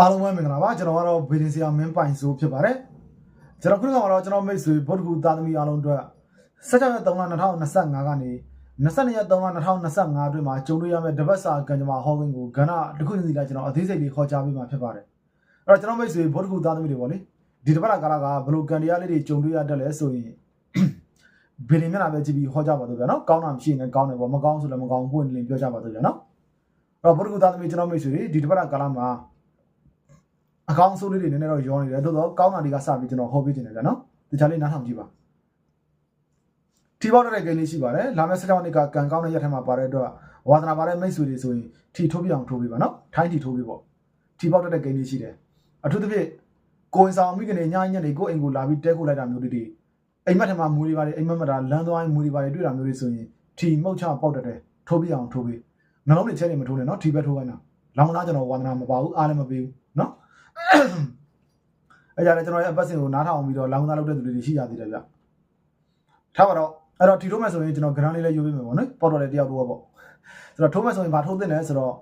အားလုံးပဲမင်္ဂလာပါကျွန်တော်ကတော့ဗီဒင်ဆီယာမင်းပိုင်ဆိုဖြစ်ပါတယ်ကျွန်တော်ခုနကတော့ကျွန်တော်မိတ်ဆွေဗုဒ္ဓဂူသားသမီးအားလုံးအတွက်16ရက်3လ2025ကနေ22ရက်3လ2025အတွင်းမှာကျုံတွေ့ရမယ့်တပတ်စာကံကြမ္မာဟောင်းဝင်းကိုကဏ္ဍတစ်ခုစီလိုက်ကျွန်တော်အသေးစိတ်လေးခေါ်ကြားပေးမှာဖြစ်ပါတယ်အဲ့တော့ကျွန်တော်မိတ်ဆွေဗုဒ္ဓဂူသားသမီးတွေပေါ့လေဒီတပတ်ကာလကဘယ်လိုကံတရားလေးတွေကျုံတွေ့ရတတ်လဲဆိုရင်ဗီဒီမျက်နှာပဲကြည့်ပြီးဟောကြပါတော့ဗျာနော်ကောင်းတာမရှိရင်လည်းကောင်းတယ်ပေါ့မကောင်းဆိုလည်းမကောင်းဘူးပွင့်လင်းပြောကြပါတော့ဗျာနော်အဲ့တော့ဗုဒ္ဓဂူသားသမီးကျွန်တော်မိတ်ဆွေတွေဒီတပတ်ကာလမှာ အကောင်းဆုံးလေးတွေနည်းနည်းတော့ရောနေတယ်သို့တော့ကောင်းတာတွေကစပြီးကျွန်တော်ဟောပေးခြင်းတယ်ဗျာနော်တခြားလေးနားထောင်ကြည့်ပါထီပေါက်တဲ့ကိန်းလေးရှိပါတယ်လာမယ့်ဆက်ကြောင်းနေ့ကကံကောင်းတဲ့ရက်ထဲမှာပါတဲ့အတွက်ဝါသနာပါတဲ့မိတ်ဆွေတွေဆိုရင်ထီထိုးပြအောင်ထိုးပေးပါနော်ထိုင်းထီထိုးပေးပေါ့ထီပေါက်တဲ့ကိန်းလေးရှိတယ်အထူးသဖြင့်ကိုယ်ဆောင်မိကနေညညနေကိုယ့်အိမ်ကိုလာပြီးတဲခိုးလိုက်တာမျိုးတွေအိမ်မက်ထဲမှာမူတွေပါတယ်အိမ်မက်မတာလမ်းသွားရင်မူတွေပါတယ်တွေ့တာမျိုးတွေဆိုရင်ထီမှုတ်ချပေါက်တတ်တယ်ထိုးပြအောင်ထိုးပေးနှလုံးတွေချဲနေမထိုးနဲ့နော်ထီပဲထိုးခိုင်းတာလောင်မလားကျွန်တော်ဝါသနာမပါဘူးအားလည်းမပေးဘူးနော် အဲကြတယ်ကျွန်တော်ရဲ့အပတ်စဉ်ကိုနားထောင်ပြီးတော့လောင်းသားလုပ်တဲ့သူတွေရှိကြသေးတယ်ဗျထားပါတော့အဲ့တော့ဒီထိုးမဲ့ဆိုရင်ကျွန်တော် ground လေးလည်းယူပေးမယ်ပေါ့နော်ပေါ်တော်လေးတယောက်တော့ပေါ့ဆိုတော့ထိုးမဲ့ဆိုရင်ဘာထိုးသင့်လဲဆိုတော့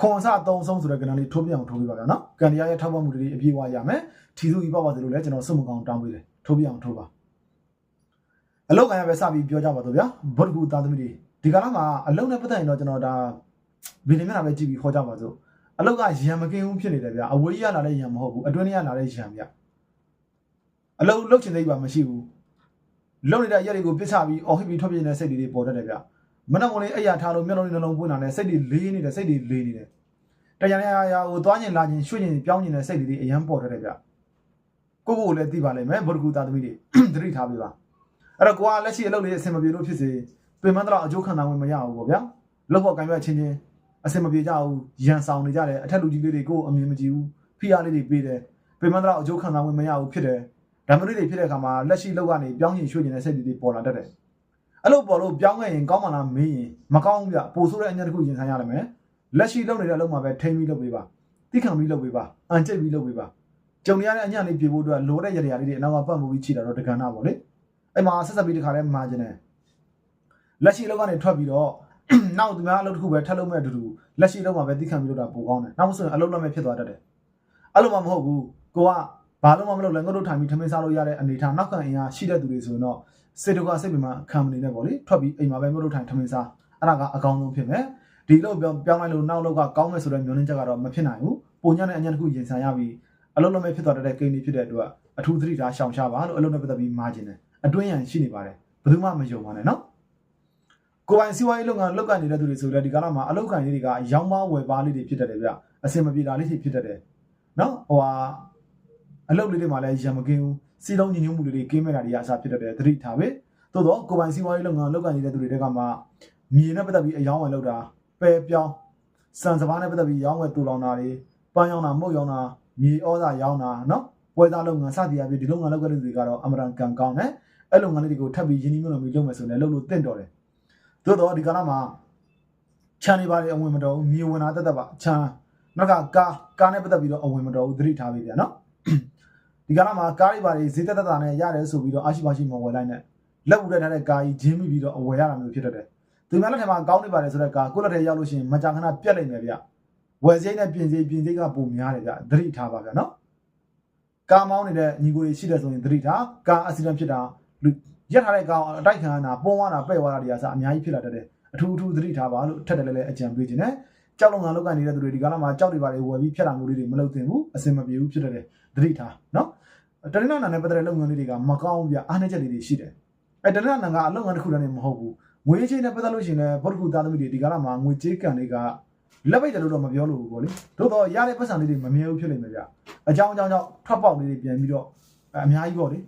ခွန်အစအသုံးဆုံးဆိုတဲ့ ground လေးထိုးပြအောင်ထိုးပြပါဗျာနော်ကန်တရားရဲ့ထောက်ပံ့မှုတွေအပြည့်အဝရမယ်ထီစုကြီးပေါ့ပါသလိုလဲကျွန်တော်စုမကောင်တောင်းပေးတယ်ထိုးပြအောင်ထိုးပါအလောက်ကန်ရပဲစပြီးပြောကြပါတော့ဗျာဗုဒ္ဓဂူသားသမီးတွေဒီကလာမှာအလုံးနဲ့ပတ်သက်ရင်တော့ကျွန်တော်ဒါဗီဒီယိုမျက်နှာပဲကြည့်ပြီးခေါ်ကြပါစို့ အလောက်ကရံမကင်းဘူးဖြစ်နေတယ်ဗျအဝေးရလာတဲ့ရံမဟုတ်ဘူးအတွင်းရလာတဲ့ရံဗျအလောက်လုတ်ချင်တဲ့ပါမရှိဘူးလုံနေတဲ့ရက်တွေကိုပစ်ချပြီးအော်ဟစ်ပြီးထွက်ပြေးနေတဲ့စိတ်တွေပေါ်တတ်တယ်ဗျမနှောက်လေးအဲ့ရထားလို့မျက်လုံးလေးနှလုံးပွင့်လာတဲ့စိတ်တွေလေးနေတယ်စိတ်တွေလေးနေတယ်တရားရရကိုသွားကျင်လာကျင်ရွှေ့ကျင်ပြောင်းကျင်တဲ့စိတ်တွေအရန်ပေါ်တတ်တယ်ဗျကိုကိုကိုလည်းသိပါလိမ့်မယ်ဗုဒ္ဓဂူသားသမီးတွေသတိထားပေးပါအဲ့တော့ကိုကလက်ရှိအလုပ်လေးအဆင်မပြေလို့ဖြစ်စေပင်မတော့အကျိုးခံစားဝင်မရဘူးပေါ့ဗျာလောက်ဖို့ကံရွက်ချင်းချင်း အစင်မပြေကြဘူးရန်ဆောင်နေကြတယ်အထက်လူကြီးလေးတွေကိုအမြင်မကြည့်ဘူးဖိအားလေးတွေပေးတယ်ပေမန္တရာအကျိုးခံစားဝင်မရဘူးဖြစ်တယ်ဓမ္မရိတွေဖြစ်တဲ့အခါမှာလက်ရှိလောက်ကနေပြောင်းရင်ရွှေ့နေတဲ့စိတ်တွေပေါ်လာတတ်တယ်အဲ့လိုပေါ်လို့ပြောင်းခဲ့ရင်ကောင်းမလားမေးရင်မကောင်းဘူးပြပိုဆိုးတဲ့အညာတစ်ခုရင်ဆိုင်ရလိမ့်မယ်လက်ရှိလောက်နေတဲ့အလုပ်မှာပဲထိမ့်ပြီးလုပ်ပေးပါတိခံပြီးလုပ်ပေးပါအန်ကျိတ်ပြီးလုပ်ပေးပါကြုံရတဲ့အညာလေးပြေဖို့အတွက်လိုတဲ့ရရလေးတွေအနောက်ကပတ်မှုပြီးချီတာတော့တက္ကနာပေါ့လေအဲ့မှာဆက်ဆက်ပြီးတခါလဲမှာကျင်တယ်လက်ရှိလောက်ကနေထွက်ပြီးတော့ နောက်သူများအလုပ်တစ်ခုပဲထပ်လုပ်မဲ့အတူတူလက်ရှိအလုပ်မှာပဲသိခံပြီးလုပ်တာပိုကောင်းတယ်နောက်ဆိုရင်အလုပ်လုပ်မဲ့ဖြစ်သွားတတ်တယ်အဲ့လိုမှမဟုတ်ဘူးကိုကဘာလို့မှမလုပ်လဲငုတ်တို့ထိုင်ပြီးထမင်းစားလို့ရတဲ့အနေထားနောက်ခံအင်အားရှိတဲ့သူတွေဆိုရင်တော့စေတကွာစိတ်ပြမှာခံမနေနဲ့ပေါ့လေထွက်ပြီးအိမ်မှာပဲငုတ်တို့ထိုင်ထမင်းစားအဲ့ဒါကအကောင်းဆုံးဖြစ်မယ်ဒီလိုပြောင်းပြောင်းလိုက်လို့နောက်လောက်ကကောင်းမယ်ဆိုတဲ့မျိုးနှင်းချက်ကတော့မဖြစ်နိုင်ဘူးပုံညံ့တဲ့အញ្ញတစ်ခုရင်ဆိုင်ရပြီးအလုပ်လုပ်မဲ့ဖြစ်သွားတဲ့ကိန်းလေးဖြစ်တဲ့အတွက်အထူးသတိထားရှောင်ရှားပါလို့အလုပ်နဲ့ပတ်သက်ပြီးမှားခြင်းတယ်အတွင်းရန်ရှိနေပါတယ်ဘယ်သူမှမယုံပါနဲ့နော် ကိုယ်ပိုင်စီးပွားရေးလုပ်ငန်းလုပ်ကိုင်နေတဲ့သူတွေဆိုလည်းဒီကာလမှာအလုပ်ကိုင်လေးတွေကရောင်းပါဝယ်ပါလေးတွေဖြစ်တတ်တယ်ဗျအစင်မပြေတာလေးတွေဖြစ်တတ်တယ်နော်ဟိုဟာအလုပ်လေးတွေမှာလည်းရံမကင်းဘူးစီလုံးညီညွတ်မှုလေးတွေကင်းမဲ့တာတွေအစားဖြစ်တတ်တယ်သတိထားပဲသို့တော့ကိုယ်ပိုင်စီးပွားရေးလုပ်ငန်းလုပ်ကိုင်နေတဲ့သူတွေတက်ကမှမြေနဲ့ပတ်သက်ပြီးအယောင်းဝယ်လုပ်တာပယ်ပြောင်းစံစဘာနဲ့ပတ်သက်ပြီးရောင်းဝယ်တူလောင်တာတွေပန်းရောင်းတာမုတ်ရောင်းတာမြေဩဇာရောင်းတာနော်ပွဲသားလုပ်ငန်းစသည်အပြင်ဒီလုပ်ငန်းလုပ်တဲ့သူတွေကတော့အမရန်ကန်ကောင်းတယ်အဲ့လုပ်ငန်းလေးတွေကိုထပ်ပြီးရင်းနှီးမြှုပ်နှံပြီးလုပ်မယ်ဆိုရင်လည်းလုပ်လို့တင့်တော်တယ် သို့တော့ဒီကာလမှာခြံနေပါလေအဝင်မတော်ဘူးမြေဝင်တာတက်တက်ပါခြံနောက်ကကားကားနဲ့ပတ်သက်ပြီးတော့အဝင်မတော်ဘူးသတိထားပေးဗျာနော်ဒီကာလမှာကားတွေပါလေဈေးတက်တက်တာနဲ့ရတယ်ဆိုပြီးတော့အရှိပါရှိမဝယ်လိုက်နဲ့လက်ဦးတက်ထားတဲ့ကားကြီးဂျင်းမိပြီးတော့အဝယ်ရတာမျိုးဖြစ်တတ်တယ်သူများလက်ထက်မှာကောင်းနေပါလေဆိုတဲ့ကားကိုယ့်လက်ထဲရောက်လို့ရှိရင်မကြာခဏပြက်လိုက်မယ်ဗျဝယ်စရိတ်နဲ့ပြင်စရိတ်ပြင်စရိတ်ကပုံများတယ်ဗျသတိထားပါဗျာနော်ကားမောင်းနေတဲ့ညီကိုတွေရှိတယ်ဆိုရင်သတိထားကားအက်ဆီဒန့်ဖြစ်တာလူ ရက်ထားတဲ့ကားအတိုက်ခံရတာပုံသွားတာပဲ့သွားတာတွေအစားအများကြီးဖြစ်လာတတ်တယ်အထူးအထူးသတိထားပါလို့ထက်တယ်လည်းလည်းအကြံပေးခြင်းနဲ့ကြောက်လုံငါလောက်ကနေနေတဲ့သူတွေဒီကာလမှာကြောက်တွေပါလေဝယ်ပြီးဖြတ်လာမှုလေးတွေမလုပ်သင့်ဘူးအစင်မပြေဘူးဖြစ်တယ်သတိထားနော်တရဏနာနဲ့ပတ်သက်တဲ့လုပ်ငန်းလေးတွေကမကောင်းဘူးဗျအားနည်းချက်လေးတွေရှိတယ်အဲတရဏနာကအလုပ်ငန်းတစ်ခုတည်းနဲ့မဟုတ်ဘူးငွေချင်းနဲ့ပတ်သက်လို့ရှိရင်လည်းဘောဓခုသားသမီးတွေဒီကာလမှာငွေကြေးကံတွေကလက်ပိတ်တယ်လို့တော့မပြောလို့ဘူးပေါ့လေသို့တော့ရတဲ့ပတ်စံလေးတွေမမြဲဘူးဖြစ်နေမှာဗျအကြောင်းအကြောင်းကြောင့်ထွက်ပေါက်လေးတွေပြန်ပြီးတော့အများကြီးပေါ့လေ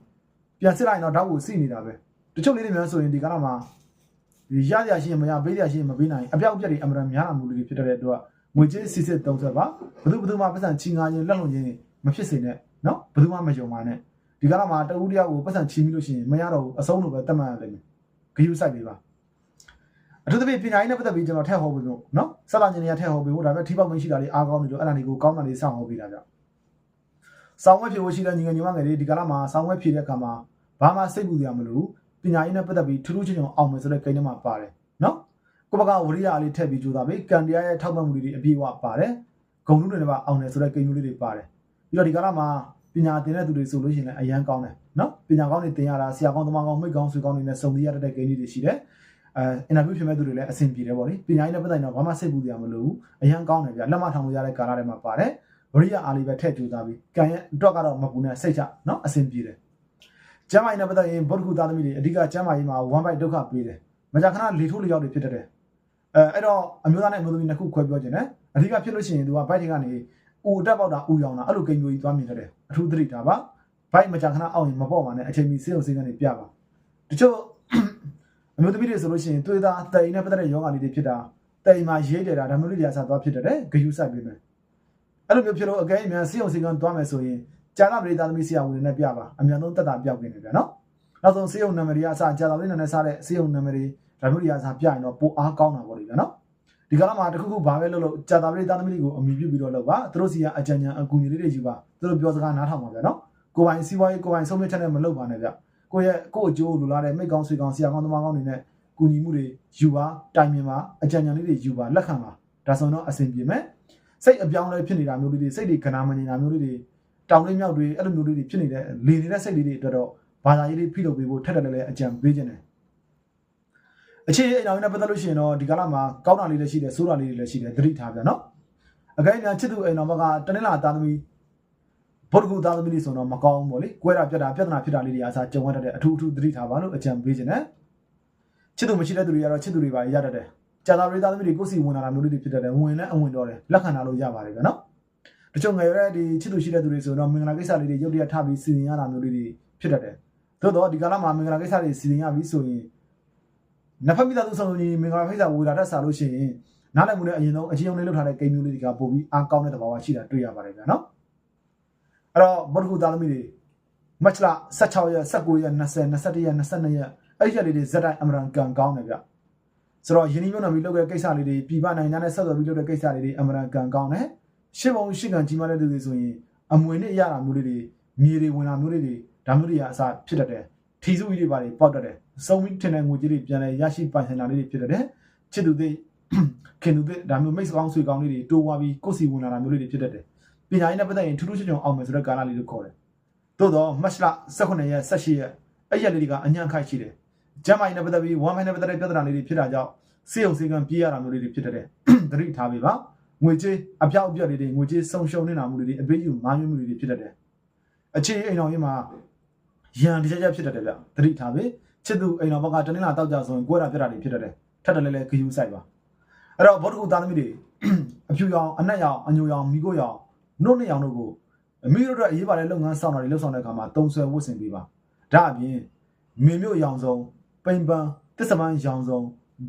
ပြန်စစ်လိုက်ရင်တော့တောက်ကိုစီနေတာပဲတချို့လေးတွေများဆိုရင်ဒီကာလမှာဒီရရရှိရင်မရပေးရရှိရင်မပေးနိုင်အပြောက်အပြက်တွေအမှန်တမ်းများလာမှုတွေဖြစ်တဲ့အတွက်ငွေကြေးစစ်စစ်တုံးဆက်ပါဘယ်သူဘယ်သူမှပတ်စံချီငါချင်းလက်လုံချင်းမဖြစ်စေနဲ့နော်ဘယ်သူမှမယုံပါနဲ့ဒီကလာမှာတဦးတယောက်ကိုပတ်စံချီမိလို့ရှိရင်မရတော့ဘူးအဆုံးလို့ပဲတတ်မှတ်ရလိမ့်မယ်ဂယုစိုက်ပေးပါအထူးသဖြင့်ပညာရေးနဲ့ပတ်သက်ပြီးကျွန်တော်ထည့်ဟောပေးလို့နော်ဆက်လာခြင်းတွေကထည့်ဟောပေးဖို့ဒါပေမဲ့ထိပေါက်မရှိတာတွေအားကောင်းနေလို့အဲ့ဒါတွေကိုကောင်းတာတွေစောင့်ဟောပေးတာကြောင့် ဆောင်းဝဲဖြေဖို့ရှိတဲ့ညီငယ်ညီမငယ်တွေဒီကလာမှာဆောင်းဝဲဖြေတဲ့အခါမှာဘာမှစိတ်ပူစရာမလိုဘူးပညာရေးနဲ့ပတ်သက်ပြီးထူးထူးချွန်ချွန်အောင်မယ်ဆိုတဲ့ကိန်းထဲမှာပါတယ်နော်ကိုဘကဝရိယလေးထည့်ပြီးကြိုးစားပြီကံတရားရဲ့ထောက်ပံ့မှုတွေအပြည့်အဝပါတယ်ဂဂုံလူတွေနဲ့ပါအောင်တယ်ဆိုတဲ့ကိန်းမျိုးလေးတွေပါတယ်ပြီးတော့ဒီကာလမှာပညာသင်တဲ့သူတွေဆိုလို့ရှိရင်လည်းအရန်ကောင်းတယ်နော်ပညာကောင်းတွေသင်ရတာဆရာကောင်းသမားကောင်းမိတ်ကောင်းဆွေကောင်းတွေနဲ့စုံစည်းရတဲ့ကိန်းလေးတွေရှိတယ်အဲအင်တာဗျူးဖြစ်မဲ့သူတွေလည်းအဆင်ပြေတယ်ပေါ့လေပညာရေးနဲ့ပတ်သက်ရင်တော့ဘာမှစိတ်ပူစရာမလိုဘူးအရန်ကောင်းတယ်ဗျလက်မထောင်လို့ရတဲ့ကာလတွေမှာပါတယ် ဝရိယအားလေးပဲထည့်ကြိုးစားပြီးကံရဲ့အတွက်ကတော့မပူနဲ့စိတ်ချနော်အဆင်ပြေတယ်ကျမ်းမာရေးနဲ့ပတ်သက်ရင်ဗုဒ္ဓဂုသားသမီးတွေအဓိကကျမ်းမာရေးမှာ one bite ဒုက္ခပေးတယ်မကြာခဏလေထိုးလျောက်တွေဖြစ်တတ်တယ်အဲအဲ့တော့အမျိုးသားနဲ့အမျိုးသမီးနှစ်ခုခွဲပြောခြင်းနဲ့အဓိကဖြစ်လို့ရှိရင်သူက bite တွေကနေဦးတက်ပေါက်တာဦးရောင်တာအဲ့လိုကိန်းမျိုးကြီးသွားမြင်တတ်တယ်အထူးသတိထားပါ bite မကြာခဏအောက်ရင်မပေါ့ပါနဲ့အချိန်မီစေုံစေးကနေပြပါတချို့အမျိုးသမီးတွေဆိုလို့ရှိရင်သွေးသားတိမ်နဲ့ပတ်သက်တဲ့ယောဂါလေးတွေဖြစ်တာတိမ်မှာရေးတယ်တာဒါမျိုးလေးတွေအစားသွားဖြစ်တတ်တယ်ဂယုစိုက်ပေးမယ် အဲ့လိုမျိုးဖြစ်လို့အကဲအမြန်စေုံစေးကန်သွားမယ်ဆိုရင်ကျန်လာပရိသတ်သမီးဆရာဝန်တွေနဲ့ပြပါအမြန်ဆုံးတက်တာပြောက်နေတယ်ဗျာနော်နောက်ဆုံးစေုံနံပါတ်တွေအစားကြာလာလေးနဲ့စားတဲ့စေုံနံပါတ်တွေဒါမျိုးတွေအစားပြရင်တော့ပိုအားကောင်းတာပေါ့လေဗျာနော်ဒီကလာမှာတခုခုဘာပဲလုပ်လို့ကြာတာပရိသတ်သမီးတွေကိုအမိပြုပြီးတော့လုပ်ပါသူတို့စီကအကြံဉာဏ်အကူအညီလေးတွေယူပါသူတို့ပြောစကားနားထောင်ပါဗျာနော်ကိုပိုင်စီးပွားရေးကိုပိုင်ဆုံးဖြတ်ချက်နဲ့မလုပ်ပါနဲ့ဗျကိုရဲ့ကိုအကျိုးလိုလားတဲ့မိတ်ကောင်းဆွေကောင်းဆရာကောင်းသမားကောင်းတွေနဲ့ကူညီမှုတွေယူပါတိုင်ပင်ပါအကြံဉာဏ်လေးတွေယူပါလက်ခံပါဒါဆိုတော့အဆင်ပြေမယ် စိတ်အပြောင်းလဲဖြစ်နေတာမျိုးလေးတွေစိတ်တွေကနာမနေတာမျိုးလေးတွေတောင်လေးမြောက်တွေအဲ့လိုမျိုးလေးတွေဖြစ်နေတဲ့လေနေတဲ့စိတ်လေးတွေအတွက်တော့ဘာသာရေးလေးဖိလုပ်ပေးဖို့ထက်တယ်လည်းအကြံပေးခြင်းတယ်အခြေအိမ်တော်နဲ့ပတ်သက်လို့ရှိရင်တော့ဒီကာလမှာကောင်းတာလေးလည်းရှိတယ်ဆိုးတာလေးတွေလည်းရှိတယ်သတိထားပြန်နော်အခိုင်အမာချစ်သူအိမ်တော်ဘက်ကတနင်္လာသားသမီးဗုဒ္ဓဂုသားသမီးလေးဆိုတော့မကောင်းဘူးပေါ့လေကွဲတာပြတ်တာပြဿနာဖြစ်တာလေးတွေအားစားကြုံရတတ်တဲ့အထူးအထူးသတိထားပါလို့အကြံပေးခြင်းတယ်ချစ်သူမရှိတဲ့သူတွေကတော့ချစ်သူတွေပါရတတ်တယ် ကြာသာရေးသားသမီးတွေကိုယ်စီဝင်လာတာမျိုးလေးတွေဖြစ်တတ်တယ်ဝင်နဲ့အဝင်တော့တယ်လက်ခံတာလို့ရပါတယ်ဗျနော်တချို့ငယ်ရဲဒီချစ်သူရှိတဲ့သူတွေဆိုတော့မင်္ဂလာကိစ္စလေးတွေရုပ်တရက်ထပြီးစီစဉ်ရတာမျိုးလေးတွေဖြစ်တတ်တယ်သို့တော့ဒီကာလမှာမင်္ဂလာကိစ္စတွေစီစဉ်ရပြီဆိုရင်နှစ်ဖက်မိသားစုဆောင်ကြီးမင်္ဂလာကိစ္စဝေလာတတ်စားလို့ရှိရင်နားလည်မှုနဲ့အရင်ဆုံးအချင်းအောင်လေးလုပ်ထားတဲ့ကိန်းမျိုးလေးတွေကပို့ပြီးအားကောင်းတဲ့သဘာဝရှိတာတွေ့ရပါတယ်ဗျနော်အဲ့တော့ဗုဒ္ဓဂုသားသမီးတွေမတ်လ16ရက်19ရက်20 21ရက်22ရက်အဲ့ဒီရက်လေးတွေဇက်တိုင်းအမရန်ကန်ကောင်းတယ်ဗျ ဆိုတော့ယင်းဒီမျိုးနာမီလုပ်တဲ့ကိစ္စလေးတွေပြည်ပနိုင်ငံနဲ့ဆက်သွယ်ပြီးလုပ်တဲ့ကိစ္စလေးတွေအမရန်ကန်ကောင်းတယ်ရှင်းပုံရှင်းကန်ကြီးမားတဲ့သူတွေဆိုရင်အမွေနဲ့ရတာမျိုးလေးတွေမြေတွေဝင်တာမျိုးလေးတွေဒါမျိုးတွေကအစားဖြစ်တတ်တယ်ထီစုကြီးတွေပါတွေပေါက်တတ်တယ်စုံပြီးထင်တဲ့ငွေကြီးတွေပြန်လဲရရှိပိုင်ဆိုင်တာလေးတွေဖြစ်တတ်တယ်ချစ်သူတွေခင်သူတွေဒါမျိုးမိတ်ကောင်းဆွေကောင်းလေးတွေတိုးွားပြီးကိုယ်စီဝင်လာတာမျိုးလေးတွေဖြစ်တတ်တယ်ပညာရေးနဲ့ပတ်သက်ရင်ထူးထူးချွန်ချွန်အောင်မယ်ဆိုတဲ့ကာလလေးကိုခေါ်တယ်သို့တော့မတ်လ18ရက်18ရက်အဲ့ရက်လေးတွေကအညံ့ခိုက်ရှိတယ်ကျမ်းမာရေးနဲ့ပတ်သက်ပြီးဝမ်းမိုင်းနဲ့ပတ်သက်တဲ့ပြဿနာလေးတွေဖြစ်တာကြောင့် စေုံစေကံပြေးရတာမျိုးလေးတွေဖြစ်တတ်တယ်သတိထားပေးပါငွေကြေးအပြောက်အပြက်လေးတွေငွေကြေးဆုံးရှုံးနေတာမျိုးလေးတွေအပေးယူမားယွန်းမှုလေးတွေဖြစ်တတ်တယ်အခြေအိမ်တော်ကြီးမှာရန်တကြကြဖြစ်တတ်တယ်ဗျသတိထားပေးချစ်သူအိမ်တော်ဘက်ကတနင်္လာတောက်ကြဆိုရင်ကိုယ်ရပြတ်တာတွေဖြစ်တတ်တယ်ထပ်တယ်လဲလဲဂယူးဆိုင်ပါအဲ့တော့ဘောဓဂုသားသမီးတွေအဖြူရောင်အနက်ရောင်အညိုရောင်မိကိုရောင်နှုတ်နှစ်ရောင်တို့ကိုမိတို့အတွက်အရေးပါတဲ့လုပ်ငန်းဆောင်တာတွေလှုပ်ဆောင်တဲ့အခါမှာတုံဆွဲဝတ်ဆင်ပေးပါဒါအပြင်မင်းမျိုးရောင်စုံပိန်ပန်းတစ္ဆမန်းရောင်စုံ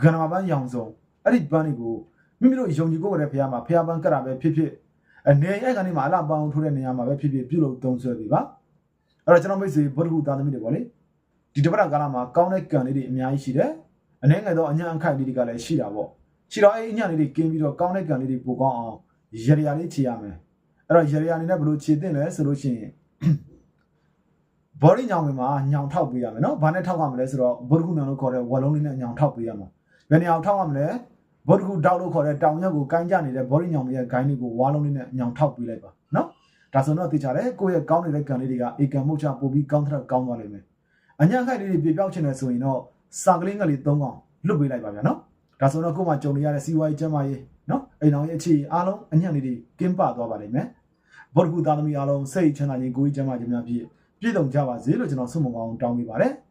ဂန္ဓမာပန်းရောင်စုံအဲ့ဒီပန်းတွေကိုမိမိတို့ယုံကြည်ကိုယ်ရတဲ့ဖះမှာဖះပန်းကတ်တာပဲဖြစ်ဖြစ်အနေအဲ့ကနေမှအလားပန်းထိုးတဲ့နေရာမှာပဲဖြစ်ဖြစ်ပြုလုပ်တုံဆွဲပေးပါအဲ့တော့ကျွန်တော်မိတ်ဆွေဗုဒ္ဓဂုသားသမီးတွေပေါ့လေဒီတပတ်ကာလမှာကောင်းတဲ့ကံလေးတွေအများကြီးရှိတယ်အနေငယ်တော့အညာအခိုက်လေးတွေကလည်းရှိတာပေါ့ရှိတော့အဲ့အညာလေးတွေကင်းပြီးတော့ကောင်းတဲ့ကံလေးတွေပိုကောင်းအောင်ရရလေးခြေရမယ်အဲ့တော့ရရအနေနဲ့ဘယ်လိုခြေတင်လဲဆိုလို့ရှိရင်ဘော်ရီညောင်ဝင်မှာညောင်ထောက်ပေးရမယ်နော်။ဘာနဲ့ထောက်ရမလဲဆိုတော့ဗုဒ္ဓဂုဏလို့ခေါ်တဲ့ဝါလုံးလေးနဲ့ညောင်ထောက်ပေးရမှာ။ ဘယ်နေရာထောက်ရမလဲ။ဗုဒ္ဓဂုတောက်လို့ခေါ်တဲ့တောင်ရက်ကိုကိုင်းကြနေတဲ့ဘော်ရီညောင်ရဲ့ဂိုင်းလေးကိုဝါလုံးလေးနဲ့ညောင်ထောက်ပေးလိုက်ပါနော်။ဒါဆိုတော့သိကြတယ်ကိုယ့်ရဲ့ကောင်းနေတဲ့ကံလေးတွေကအေကံမှုတ်ချပို့ပြီးကောင်းတဲ့ကောင်းသွားလိမ့်မယ်။အညာခိုက်လေးတွေပြေပြောက်ချင်တယ်ဆိုရင်တော့စာကလေးငယ်လေး၃កောင်လွတ်ပေးလိုက်ပါဗျာနော်။ဒါဆိုတော့ကိုယ်မှကြုံနေရတဲ့စီးပွားရေးကျန်းမာရေးနော်အိမ်တော်ရဲ့အခြေအားလုံးအညံ့လေးတွေကင်းပသွားပါလိမ့်မယ်။ဗုဒ္ဓဂုသားသမီးအားလုံးစိတ်ချမ်းသာခြင်းကိုယ်ကြီးကျန်းမာခြင်းများဖြင့်ပြည့်စုံကြပါစေလို့ကျွန်တော်ဆုမွန်ကောင်းတောင်းပေးပါတယ်။